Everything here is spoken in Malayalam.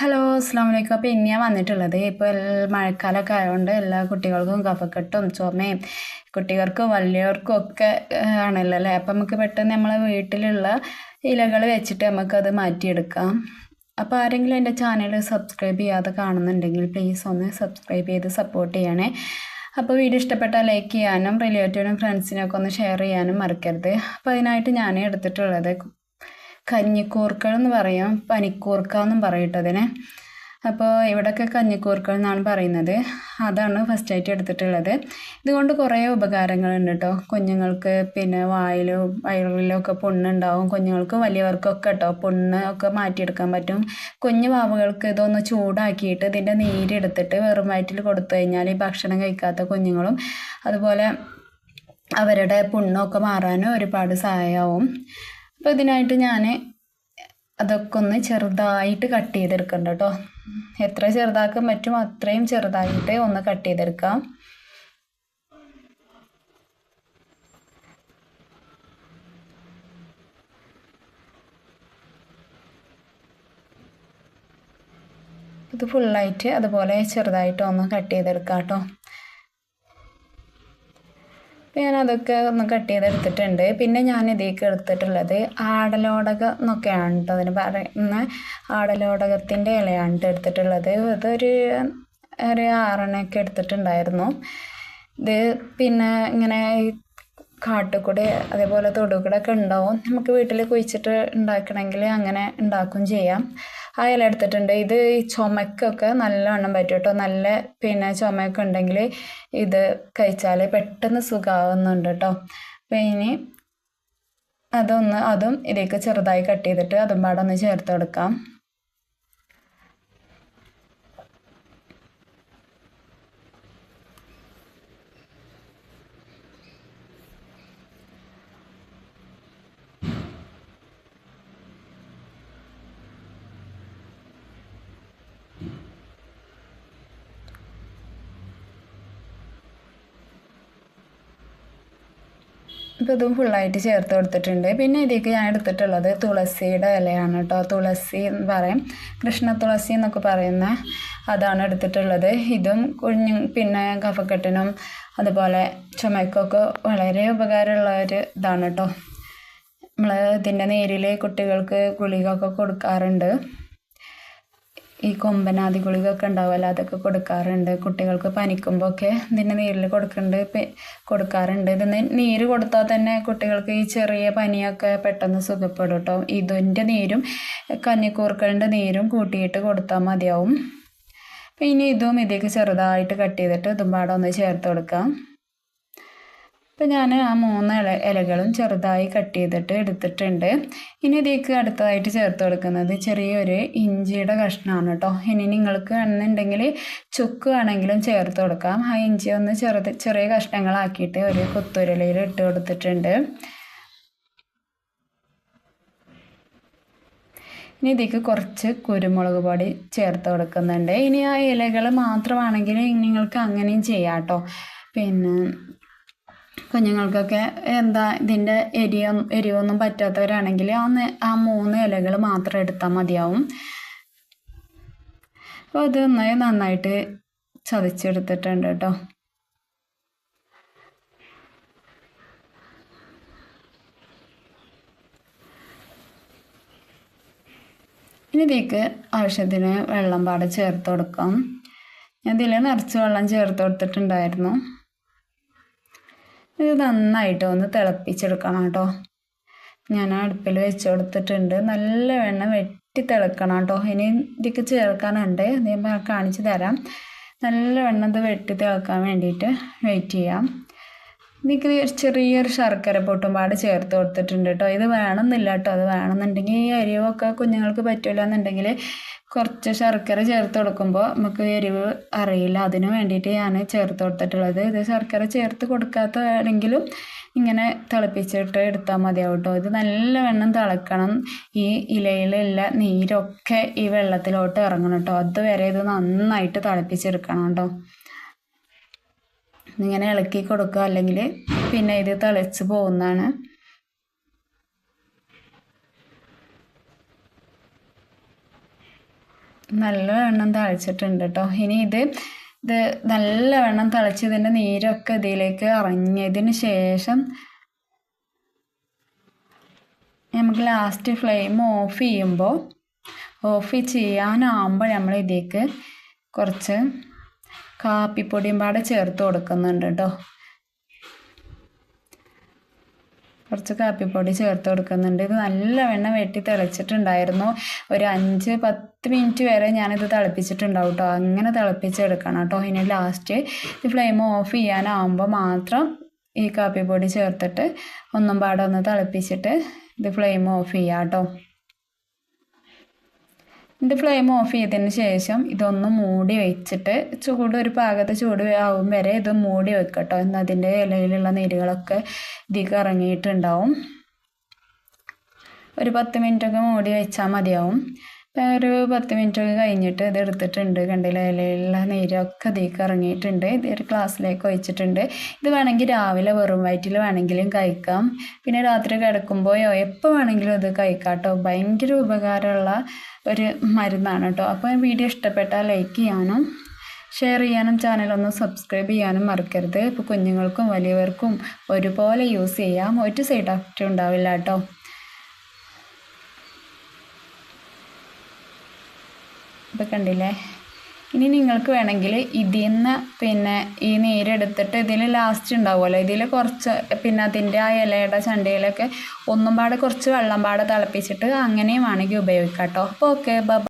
ഹലോ അസ്സാം വലൈക്കും അപ്പോൾ ഇനിയാണ് വന്നിട്ടുള്ളത് ഇപ്പോൾ മഴക്കാലമൊക്കെ ആയതുകൊണ്ട് എല്ലാ കുട്ടികൾക്കും കഫക്കെട്ടും ചുമയും കുട്ടികൾക്കും വലിയവർക്കും ഒക്കെ ആണല്ലോ അല്ലേ? അപ്പം നമുക്ക് പെട്ടെന്ന് നമ്മളെ വീട്ടിലുള്ള ഇലകൾ വെച്ചിട്ട് നമുക്കത് മാറ്റിയെടുക്കാം. അപ്പോൾ ആരെങ്കിലും എന്റെ ചാനൽ സബ്സ്ക്രൈബ് ചെയ്യാതെ കാണുന്നുണ്ടെങ്കിൽ പ്ലീസ് ഒന്ന് സബ്സ്ക്രൈബ് ചെയ്ത് സപ്പോർട്ട് ചെയ്യണേ. അപ്പോൾ വീഡിയോ ഇഷ്ടപ്പെട്ടാൽ ലൈക്ക് ചെയ്യാനും റിലേറ്റീവിനും ഫ്രണ്ട്സിനൊക്കെ ഒന്ന് ഷെയർ ചെയ്യാനും മറക്കരുത്. അപ്പോൾ അതിനായിട്ട് ഞാൻ എടുത്തിട്ടുള്ളത് കഞ്ഞിക്കൂർക്കൾ എന്ന് പറയാം. പനിക്കൂർക്ക എന്നും പറയും അതിനെ. അപ്പോൾ ഇവിടെയൊക്കെ കഞ്ഞിക്കൂർക്കൾ എന്നാണ് പറയുന്നത്. അതാണ് ഫസ്റ്റായിട്ട് എടുത്തിട്ടുള്ളത്. ഇതുകൊണ്ട് കുറേ ഉപകാരങ്ങളുണ്ട് കേട്ടോ കുഞ്ഞുങ്ങൾക്ക് പിന്നെ വായിലും വയറിലൊക്കെ പുണ്ണുണ്ടാവും. കുഞ്ഞുങ്ങൾക്ക് വലിയവർക്കൊക്കെ കേട്ടോ പുണ്ണ് ഒക്കെ മാറ്റിയെടുക്കാൻ പറ്റും. കുഞ്ഞു വാവുകൾക്ക് ഇതൊന്ന് ചൂടാക്കിയിട്ട് ഇതിന്റെ നീരെടുത്തിട്ട് വെറും വയറ്റിൽ കൊടുത്തു കഴിഞ്ഞാൽ ഈ ഭക്ഷണം കഴിക്കാത്ത കുഞ്ഞുങ്ങളും അതുപോലെ അവരുടെ പുണ്ണൊക്കെ മാറാനും ഒരുപാട് സഹായമാവും അപ്പോൾ ഇതിനായിട്ട് ഞാൻ അതൊക്കെ ഒന്ന് ചെറുതായിട്ട് കട്ട് ചെയ്തെടുക്കണ്ട കേട്ടോ. എത്ര ചെറുതാക്കാൻ പറ്റും അത്രയും ചെറുതായിട്ട് ഒന്ന് കട്ട് ചെയ്തെടുക്കാം. ഇത് ഫുള്ളായിട്ട് അതുപോലെ ചെറുതായിട്ട് ഒന്ന് കട്ട് ചെയ്തെടുക്കാം കേട്ടോ. ഞാൻ അതൊക്കെ ഒന്ന് കട്ട് ചെയ്തെടുത്തിട്ടുണ്ട്. പിന്നെ ഞാൻ ഇതിലേക്ക് എടുത്തിട്ടുള്ളത് ആടലോടകം എന്നൊക്കെയാണ് അതിന് പറയുന്ന ആടലോടകത്തിന്റെ ഇലയാണ് എടുത്തിട്ടുള്ളത്. ഇതൊരു ഒരു ആറെണ്ണയൊക്കെ എടുത്തിട്ടുണ്ടായിരുന്നു. ഇത് പിന്നെ ഇങ്ങനെ കാട്ടിൽ കൂടെ അതേപോലെ തൊടുകൂടെ ഒക്കെ ഉണ്ടാവും. നമുക്ക് വീട്ടിൽ കുഴിച്ചിട്ട് ഉണ്ടാക്കണമെങ്കിൽ അങ്ങനെ ഉണ്ടാക്കും ചെയ്യാം. ആ ഇല എടുത്തിട്ടുണ്ട്. ഇത് ഈ ചുമക്കൊക്കെ നല്ലവണ്ണം പറ്റും കേട്ടോ. നല്ല പിന്നെ ചുമയൊക്കെ ഉണ്ടെങ്കിൽ ഇത് കഴിച്ചാൽ പെട്ടെന്ന് സുഖമാവുന്നുണ്ട് കേട്ടോ. ഇനി അതൊന്ന് അതും ഇതിലേക്ക് ചെറുതായി കട്ട് ചെയ്തിട്ട് അതും പാടെ ഒന്ന് ചേർത്ത് കൊടുക്കാം. ഇപ്പോൾ ഇതും ഫുള്ളായിട്ട് ചേർത്ത് കൊടുത്തിട്ടുണ്ട്. പിന്നെ ഇതിലേക്ക് ഞാൻ എടുത്തിട്ടുള്ളത് തുളസിയുടെ ഇലയാണ് കേട്ടോ. തുളസി എന്ന് പറയും. കൃഷ്ണ തുളസി എന്നൊക്കെ പറയുന്ന അതാണ് എടുത്തിട്ടുള്ളത്. ഇതും കുഞ്ഞു പിന്നെ കഫക്കെട്ടിനും അതുപോലെ ചുമക്കൊക്കെ വളരെ ഉപകാരമുള്ള ഒരു ഇതാണ് കേട്ടോ. നമ്മൾ ഇതിന്റെ നീരിൽ കുട്ടികൾക്ക് ഗുളികയൊക്കെ കൊടുക്കാറുണ്ട്. ഈ കൊമ്പനാദി ഗുളികയൊക്കെ ഉണ്ടാവുമല്ലോ അതൊക്കെ കൊടുക്കാറുണ്ട്. കുട്ടികൾക്ക് പനിക്കുമ്പോൾ ഒക്കെ ഇതിന്റെ നീരിൽ കൊടുക്കുന്നുണ്ട് കൊടുക്കാറുണ്ട്. ഇതിന് നീര് കൊടുത്താൽ തന്നെ കുട്ടികൾക്ക് ഈ ചെറിയ പനിയൊക്കെ പെട്ടെന്ന് സുഖപ്പെടും കേട്ടോ. ഇതിന്റെ നീരും കഞ്ഞിക്കൂർക്കലിന്റെ നീരും കൂട്ടിയിട്ട് കൊടുത്താൽ മതിയാവും. പിന്നെ ഇതും ഇതിലേക്ക് ചെറുതായിട്ട് കട്ട് ചെയ്തിട്ട് ഇതും പാടെ ഒന്ന് ചേർത്ത് കൊടുക്കാം. അപ്പോൾ ഞാൻ ആ മൂന്ന് ഇല ഇലകളും ചെറുതായി കട്ട് ചെയ്തിട്ട് എടുത്തിട്ടുണ്ട്. ഇനി ഇതിലേക്ക് അടുത്തതായിട്ട് ചേർത്ത് കൊടുക്കുന്നത് ചെറിയൊരു ഇഞ്ചിയുടെ കഷ്ണമാണ് കേട്ടോ. ഇനി നിങ്ങൾക്ക് വേണമെന്നുണ്ടെങ്കിൽ ചുക്ക് വേണമെങ്കിലും ചേർത്ത് കൊടുക്കാം. ആ ഇഞ്ചി ഒന്ന് ചെറുത് ചെറിയ കഷ്ണങ്ങളാക്കിയിട്ട് ഒരു കുത്തുരലയിൽ ഇട്ട് കൊടുത്തിട്ടുണ്ട്. ഇനി ഇതിലേക്ക് കുറച്ച് കുരുമുളക് പൊടി ചേർത്ത് കൊടുക്കുന്നുണ്ട്. ഇനി ആ ഇലകൾ മാത്രമാണെങ്കിൽ നിങ്ങൾക്ക് അങ്ങനെയും ചെയ്യാം കേട്ടോ. പിന്നെ കുഞ്ഞുങ്ങൾക്കൊക്കെ എന്താ ഇതിന്റെ എരിയോ എരിവൊന്നും പറ്റാത്തവരാണെങ്കിൽ ആ ആ മൂന്ന് ഇലകൾ മാത്രം എടുത്താൽ മതിയാവും. അപ്പോൾ അത് നന്നായി നന്നായിട്ട് ചതച്ചെടുത്തിട്ടുണ്ട് കേട്ടോ. ഇനി ഇതിലേക്ക് ആവശ്യത്തിന് വെള്ളം പാടെ ചേർത്ത് കൊടുക്കാം. ഞാൻ ഇതിൽ നിറച്ച് വെള്ളം ചേർത്ത് കൊടുത്തിട്ടുണ്ടായിരുന്നു. ഇത് നന്നായിട്ട് ഒന്ന് തിളപ്പിച്ചെടുക്കണം കേട്ടോ. ഞാൻ അടുപ്പിൽ വെച്ച് കൊടുത്തിട്ടുണ്ട്. നല്ല വെണ്ണ വെട്ടി തിളക്കണം കേട്ടോ. ഇനി ഇതിക്ക് ചേർക്കാനുണ്ട്. ഞാൻ കാണിച്ചു തരാം. നല്ല വെണ്ണം ഇത് വെട്ടി തിളക്കാൻ വേണ്ടിയിട്ട് വെയിറ്റ് ചെയ്യാം. ഇതിക്ക് ചെറിയൊരു ശർക്കര പൊട്ടുംപാട് ചേർത്ത് കൊടുത്തിട്ടുണ്ട് കേട്ടോ. ഇത് വേണമെന്നില്ല കേട്ടോ. അത് വേണമെന്നുണ്ടെങ്കിൽ ഈ അരിവൊക്കെ കുഞ്ഞുങ്ങൾക്ക് പറ്റില്ല എന്നുണ്ടെങ്കിൽ കുറച്ച് ശർക്കര ചേർത്ത് കൊടുക്കുമ്പോൾ നമുക്ക് എരിവ് അറിയില്ല. അതിന് വേണ്ടിയിട്ട് ഞാൻ ചേർത്ത് കൊടുത്തിട്ടുള്ളത്. ഇത് ശർക്കര ചേർത്ത് കൊടുക്കാത്തതാണെങ്കിലും ഇങ്ങനെ തിളപ്പിച്ചിട്ട് എടുത്താൽ മതിയാവും കേട്ടോ. ഇത് നല്ലവണ്ണം തിളക്കണം. ഈ ഇലയിലുള്ള നീരൊക്കെ ഈ വെള്ളത്തിലോട്ട് ഇറങ്ങണം കേട്ടോ. അതുവരെ ഇത് നന്നായിട്ട് തിളപ്പിച്ചെടുക്കണം കേട്ടോ. ഇങ്ങനെ ഇളക്കി കൊടുക്കുക. അല്ലെങ്കിൽ പിന്നെ ഇത് തിളച്ച് പോകുന്നതാണ്. നല്ലവണ്ണം തിളച്ചിട്ടുണ്ട് കേട്ടോ ഇനി ഇത് ഇത് നല്ലവണ്ണം തിളച്ച് ഇതിന്റെ നീരൊക്കെ ഇതിലേക്ക് അറിഞ്ഞതിന് ശേഷം നമുക്ക് ലാസ്റ്റ് ഫ്ലെയിം ഓഫ് ചെയ്യുമ്പോൾ ഓഫ് ചെയ്യാനാകുമ്പോൾ നമ്മൾ ഇതിലേക്ക് കുറച്ച് കാപ്പിപ്പൊടിയും പാടെ ചേർത്ത് കൊടുക്കുന്നുണ്ട് കേട്ടോ കുറച്ച് കാപ്പിപ്പൊടി ചേർത്ത് കൊടുക്കുന്നുണ്ട്. ഇത് നല്ല വെണ്ണ വെട്ടി തിളച്ചിട്ടുണ്ടായിരുന്നു. ഒരു അഞ്ച് പത്ത് മിനിറ്റ് വരെ ഞാനിത് തിളപ്പിച്ചിട്ടുണ്ടാവും കേട്ടോ അങ്ങനെ തിളപ്പിച്ചെടുക്കണം കേട്ടോ ഇനി ലാസ്റ്റ് ഇത് ഫ്ലെയിം ഓഫ് ചെയ്യാനാവുമ്പോൾ മാത്രം ഈ കാപ്പിപ്പൊടി ചേർത്തിട്ട് ഒന്നും പാടെ ഒന്ന് തിളപ്പിച്ചിട്ട് ഇത് ഫ്ലെയിം ഓഫ് ചെയ്യാം കേട്ടോ ഇത് ഫ്ലെയിം ഓഫ് ചെയ്തതിന് ശേഷം ഇതൊന്ന് മൂടി വെച്ചിട്ട് ചൂട് ഒരു പാകത്തെ ചൂട് ആവും വരെ ഇത് മൂടി വെക്കട്ടോ. എന്ന് അതിന്റെ ഇലയിലുള്ള നീരുകളൊക്കെ ഇതിലേക്ക് ഇറങ്ങിയിട്ടുണ്ടാവും. ഒരു പത്ത് മിനിറ്റൊക്കെ മൂടി വെച്ചാൽ മതിയാവും. ഒരു പത്ത് മിനിറ്റൊക്കെ കഴിഞ്ഞിട്ട് ഇത് എടുത്തിട്ടുണ്ട്. കണ്ടില്ല? ഇലയിലുള്ള നീരൊക്കെ ഇതിലേക്ക് ഇറങ്ങിയിട്ടുണ്ട്. ഇത് ഒരു ഗ്ലാസ്സിലേക്ക് ഒഴിച്ചിട്ടുണ്ട്. ഇത് വേണമെങ്കിൽ രാവിലെ വെറും വയറ്റിൽ വേണമെങ്കിലും കഴിക്കാം. പിന്നെ രാത്രി കിടക്കുമ്പോഴോ എപ്പോൾ വേണമെങ്കിലും ഇത് കഴിക്കാം കേട്ടോ. ഭയങ്കര ഉപകാരമുള്ള ഒരു മരുന്നാണ് കേട്ടോ. അപ്പോൾ വീഡിയോ ഇഷ്ടപ്പെട്ടാൽ ലൈക്ക് ചെയ്യാനും ഷെയർ ചെയ്യാനും ചാനലൊന്ന് സബ്സ്ക്രൈബ് ചെയ്യാനും മറക്കരുത്. ഇപ്പോൾ കുഞ്ഞുങ്ങൾക്കും വലിയവർക്കും ഒരുപോലെ യൂസ് ചെയ്യാം. ഒറ്റ സൈഡ് എഫക്റ്റ് ഉണ്ടാവില്ല കേട്ടോ. ഇപ്പം കണ്ടില്ലേ? ഇനി നിങ്ങൾക്ക് വേണമെങ്കിൽ ഇതിൽ നിന്ന് പിന്നെ ഈ നീരെടുത്തിട്ട് ഇതിൽ ലാസ്റ്റ് ഉണ്ടാവുമല്ലോ. ഇതിൽ കുറച്ച് പിന്നെ അതിന്റെ ആ ഇലയുടെ ചണ്ടയിലൊക്കെ ഒന്നും പാടെ കുറച്ച് വെള്ളം പാടെ തിളപ്പിച്ചിട്ട് അങ്ങനെയും വേണമെങ്കിൽ ഉപയോഗിക്കാം കേട്ടോ. അപ്പോൾ ഓക്കെ